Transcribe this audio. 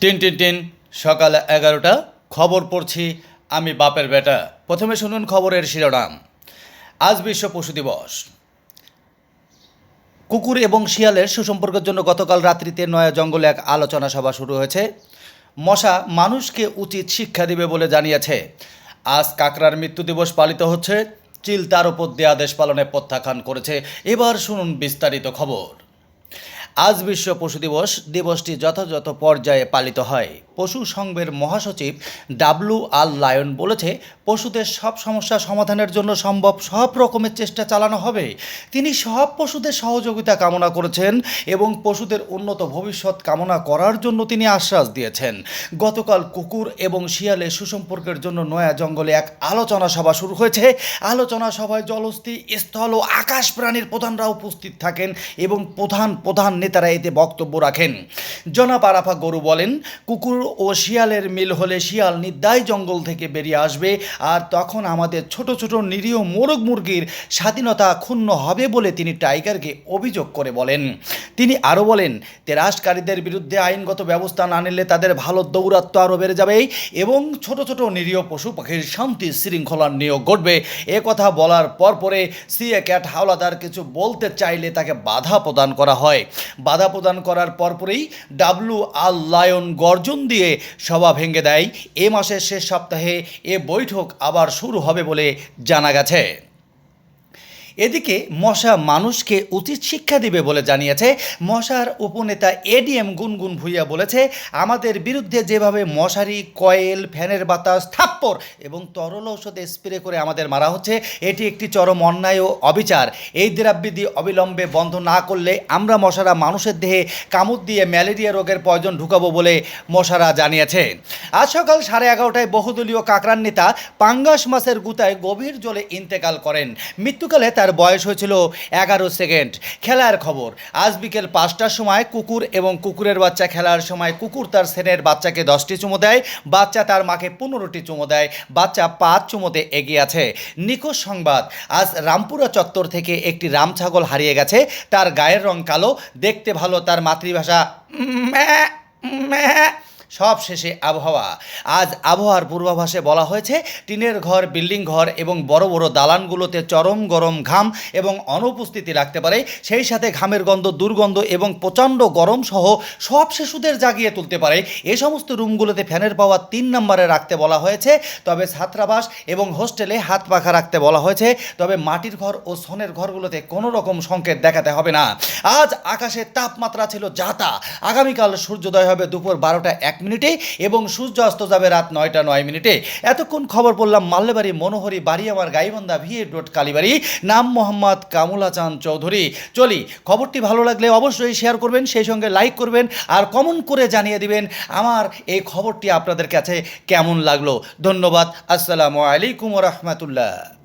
Tin tin tin, সকাল এগারোটা, খবর পড়ছি আমি বাপের বেটা। প্রথমে শুনুন খবরের শিরোনাম। আজ বিশ্ব পশু দিবস। কুকুর এবং শিয়ালের সুসম্পর্কের জন্য গতকাল রাত্রিতে নয়া জঙ্গলে এক আলোচনা সভা শুরু হয়েছে। মশা মানুষকে উচিত শিক্ষা দিবে বলে জানিয়েছে। আজ কাকরার মৃত্যু দিবস পালিত হচ্ছে। চিল তার উপর দিয়ে আদেশ পালনে প্রত্যাখ্যান করেছে। এবার শুনুন বিস্তারিত খবর। আজ বিশ্ব পশু দিবস। দিবসটি যথাযথ পর্যায়ে পালিত হয়। পশু সংঘের মহাসচিব ডাব্লু আল লায়ন বলেছে, পশুদের সব সমস্যা সমাধানের জন্য সম্ভব সব রকমের চেষ্টা চালানো হবে। তিনি সব পশুদের সহযোগিতা কামনা করেছেন এবং পশুদের উন্নত ভবিষ্যৎ কামনা করার জন্য তিনি আশ্বাস দিয়েছেন। গতকাল কুকুর এবং শিয়ালের সুসম্পর্কের জন্য নয়া জঙ্গলে এক আলোচনা সভা শুরু হয়েছে। আলোচনা সভায় জলস্থি, স্থল ও আকাশ প্রাণীর প্রধানরা উপস্থিত থাকেন এবং প্রধান প্রধান নেতারা এতে বক্তব্য রাখেন। জনাব আরাফা গরু বলেন, কুকুর ও শিয়ালের মিল হলে শিয়াল নির্দায় জঙ্গল থেকে বেরিয়ে আসবে, আর তখন আমাদের ছোট ছোট নিরীহ মোরগ মুরগির স্বাধীনতা ক্ষুণ্ণ হবে বলে তিনি টাইগারকে অভিযোগ করে বলেন। তিনি আরও বলেন, তেরাসকারীদের বিরুদ্ধে আইনগত ব্যবস্থা না নিলে তাদের ভালো দৌরাত্ম আরও বেড়ে যাবে এবং ছোট ছোট নিরীহ পশু পাখির শান্তি শৃঙ্খলার নিয়োগ ঘটবে। এ কথা বলার পর পরে সিএ ক্যাট হাওলাদার কিছু বলতে চাইলে তাকে বাধা প্রদান করা হয়। বাধা প্রদান করার পরপরেই ডাব্লু আল লায়ন গর্জন দিয়ে সভা ভেঙে দেয়। এ মাসের শেষ সপ্তাহে এ বৈঠক আবার শুরু হবে বলে জানা গেছে। এদিকে মশা মানুষকে উচিত শিক্ষা দিবে বলে জানিয়েছে। মশার উপনেতা এডিএম গুনগুন ভুইয়া বলেছে, আমাদের বিরুদ্ধে যেভাবে মশারি, কয়েল, ফ্যানের বাতাস, থাপ্পড় এবং তরল ঔষধে স্প্রে করে আমাদের মারা হচ্ছে, এটি একটি চরম অন্যায় ও অবিচার। এই দ্রাববিধি অবিলম্বে বন্ধ না করলে আমরা মশারা মানুষের দেহে কামড় দিয়ে ম্যালেরিয়া রোগের প্রয়োজন ঢুকাবো বলে মশারা জানিয়েছে। আজ সকাল সাড়ে এগারোটায় বহুদলীয় কাকরান নেতা পাঙ্গাস মাসের গুতায় গভীর জলে ইন্তেকাল করেন। মৃত্যুকালে তার বয়স হয়েছিল এগারো সেকেন্ড খেলার খবর আজ বিকেল পাঁচটার সময় কুকুর এবং কুকুরের বাচ্চা খেলার সময় কুকুর তার সেনের বাচ্চাকে দশটি চুমো দেয় বাচ্চা তার মাকে পনেরোটি চুমো দেয় বাচ্চা পাঁচ চুমোতে এগিয়ে আছে নিখোঁজ সংবাদ আজ রামপুরা চত্বর থেকে একটি রাম ছাগল হারিয়ে গেছে তার গায়ের রং কালো দেখতে ভালো তার মাতৃভাষা ম্যা, ম্যা। সব শেষে আবহাওয়া। আজ আবহাওয়ার পূর্বাভাসে বলা হয়েছে, টিনের ঘর, বিল্ডিং ঘর এবং বড় বড় দালানগুলোতে চরম গরম ঘাম এবং অনুপস্থিতি রাখতে পারে। সেই সাথে ঘামের গন্ধ, দুর্গন্ধ এবং প্রচণ্ড গরম সহ সব শিশুদের জাগিয়ে তুলতে পারে। এ সমস্ত রুমগুলোতে ফ্যানের পাওয়া তিন নম্বরে রাখতে বলা হয়েছে। তবে ছাত্রাবাস এবং হোস্টেলে হাত পাখা রাখতে বলা হয়েছে। তবে মাটির ঘর ও সনের ঘরগুলোতে কোনো রকম সংকেত দেখাতে হবে না। আজ আকাশের তাপমাত্রা ছিল যাতা আগামীকাল সূর্যোদয় হবে দুপুর বারোটা এক মিনিটে এবং সূর্য অস্ত যাবে রাত নয়টা নয় মিনিটে। এতক্ষণ খবর পড়লাম মাল্যবাড়ি মনোহরি বাড়ি আমার গাইবান্ধা ভিএ ডট কালীবাড়ি। নাম মোহাম্মদ কামুলা চৌধুরী। চলি, খবরটি ভালো লাগলে অবশ্যই শেয়ার করবেন, সেই সঙ্গে লাইক করবেন আর কমেন্ট করে জানিয়ে দিবেন আমার এই খবরটি আপনাদের কাছে কেমন লাগল। ধন্যবাদ, আসসালামু আলাইকুম রহমতুল্লাহ।